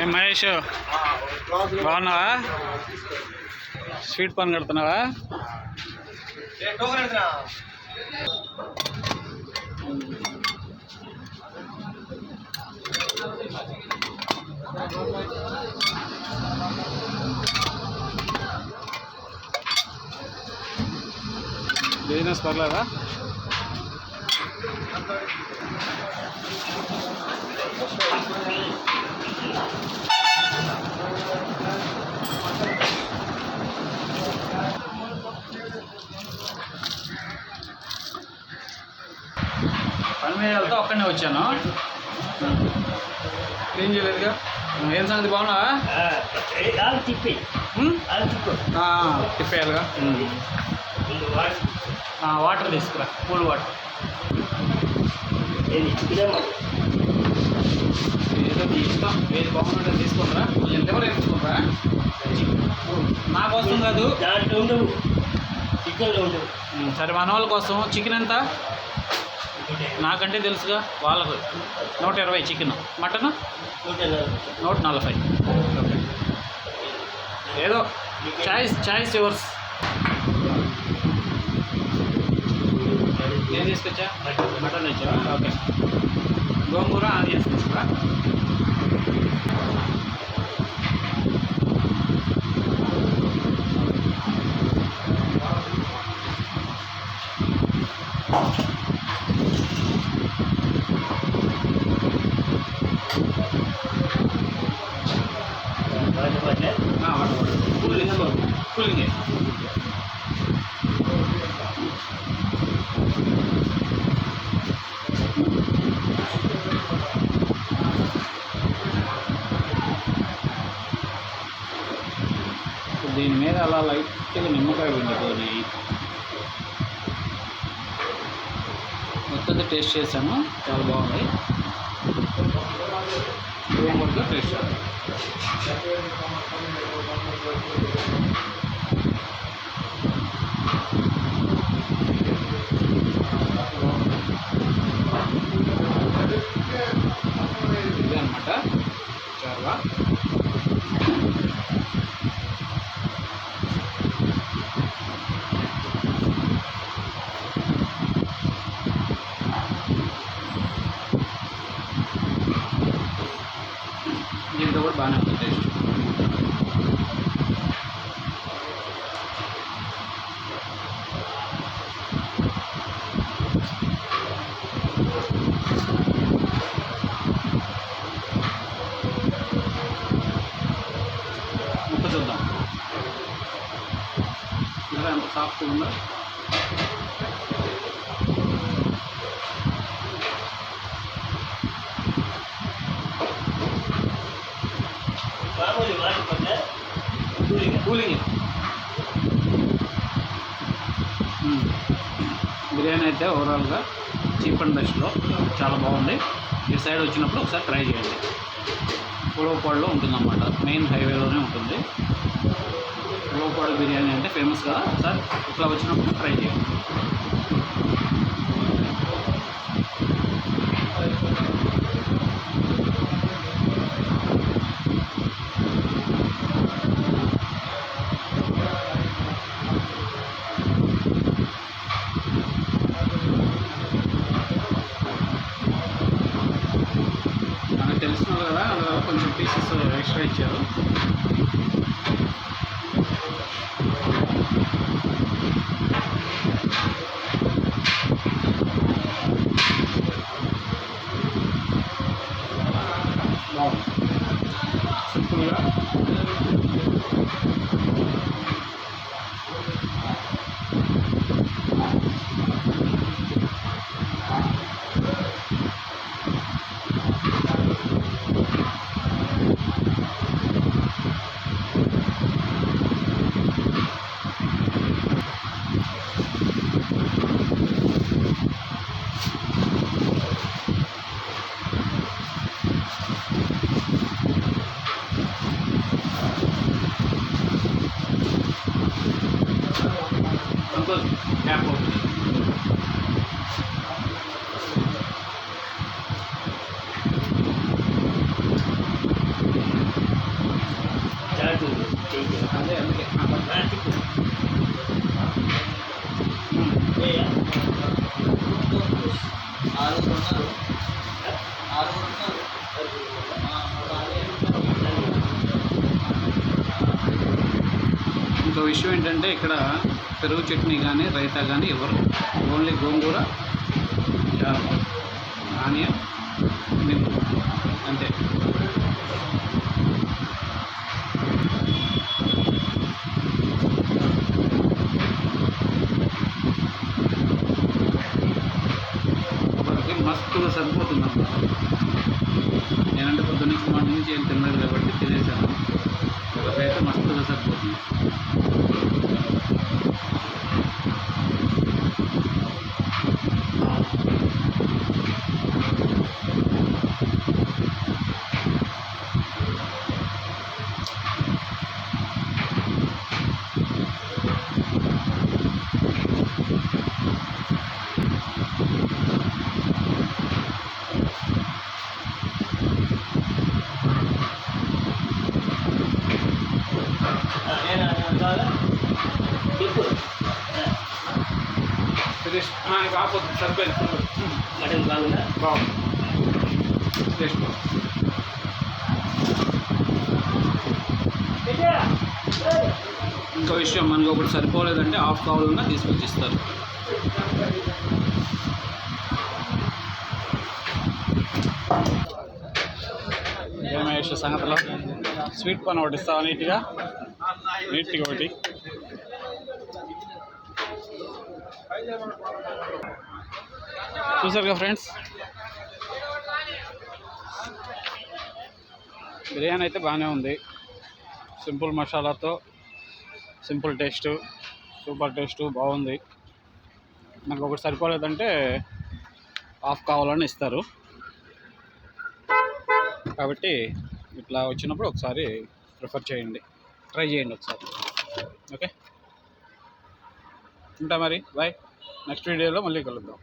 ఏ మహేష్ బాగున్నావా? స్వీట్ పని కడుతున్నావా? బిజినెస్ పర్లేదా? పని మీద వెళ్తే ఒక్కనే వచ్చాను క్లీన్ చేయలేదుగా ఏం సంగతి బాగున్నావా? తిప్పి తిప్పేయాలిగా. వాటర్ తీసుకురా కూల్ వాటర్. ఏది చిక్కిదేమో ఏదో నీ ఇష్టం ఏది బాగుంటుందో తీసుకుంటారా కొంచెం లివర్ వేయించుకుంటారా నా కాదు దాంట్లో ఉండవు చికెన్లో ఉండవు సరే మన వాళ్ళ కోసం చికెన్ ఎంత? నాకంటే తెలుసుగా వాళ్ళకు నూట ఇరవై చికెన్. మటన్? నూట నలభై. ఏదో చాయిస్ చాయిస్ యువర్స్. ఏం తీసుకొచ్చా? మటన్ తెచ్చా ఓకే గోంగూర ఆనియన్స్ తీసుకురా వాటి పట్ల కూలింగ్ కూలింగ్ దీని మీద అలా లైట్గా నిమ్మకాయ పిండుకొని మొత్తం టేస్ట్ చేశాను. చాలా బాగుంది. గోంగూరతో టేస్ట్ చేస్తాను ఇది చాలా. దీంతో కూడా బాగానే ఉంటుంది టేస్ట్ ముక్క చూద్దాం ఇలా ఎంత సాఫ్ట్ ఉందో కూలింగ్. కూలింగ్ బిర్యానీ అయితే ఓవరాల్గా చీప్ అండ్ బెస్ట్లో చాలా బాగుంది. ఈ సైడ్ వచ్చినప్పుడు ఒకసారి ట్రై చేయండి. పులవపాడులో ఉంటుందన్నమాట. మెయిన్ హైవేలోనే ఉంటుంది. పులవపాడు బిర్యానీ అంటే ఫేమస్ కదా. ఒకసారి ఇట్లా వచ్చినప్పుడు ట్రై చేయండి. çay içiyorum. Vâng, đẹp rồi. Chơi cùng, chơi cùng. Hãy subscribe cho kênh Ghiền Mì Gõ Để không bỏ lỡ những video hấp dẫn ఇంకో విషయం ఏంటంటే ఇక్కడ పెరుగు చట్నీ కానీ రైతా కానీ ఇవ్వరు ఓన్లీ గోంగూర ఆనియన్ నింపు అంతే. ఒకరికి మస్తుగా సరిపోతుంది అన్నమాట నేనంటే పొద్దున్న నుంచి మార్నింగ్ నుంచి ఏం తినలేదు కాబట్టి తినేసాను ఒకరికైతే మస్తుగా సరిపోతుంది ఆ, నేను అన్నాను కాదా చెప్పు ఆ, ఫినిష్ కాకపోతే సరిపోయింది. మటన్ బాగుందా? బాగుంది. టేస్ట్ ఇంకో విషయం మనకు ఒకటి సరిపోలేదంటే హాఫ్ కావాలన్నా తీసుకొచ్చి ఇస్తారు. సంగతిలో? స్వీట్ పని ఒకటి ఇస్తావా నీట్గా? నీట్గా ఒకటి. చూసారుగా ఫ్రెండ్స్? బిర్యానీ అయితే బాగానే ఉంది. సింపుల్ మసాలాతో సింపుల్ టేస్ట్ సూపర్ టేస్ట్ బాగుంది. నాకు ఒకటి సరిపోలేదంటే హాఫ్ కావాలని ఇస్తారు. కాబట్టి ఇట్లా వచ్చినప్పుడు ఒకసారి ప్రిఫర్ చేయండి. ట్రై చేయండి ఒకసారి. ఓకే? ఉంటా మరి. బాయ్. నెక్స్ట్ వీడియోలో మళ్ళీ కలుద్దాం.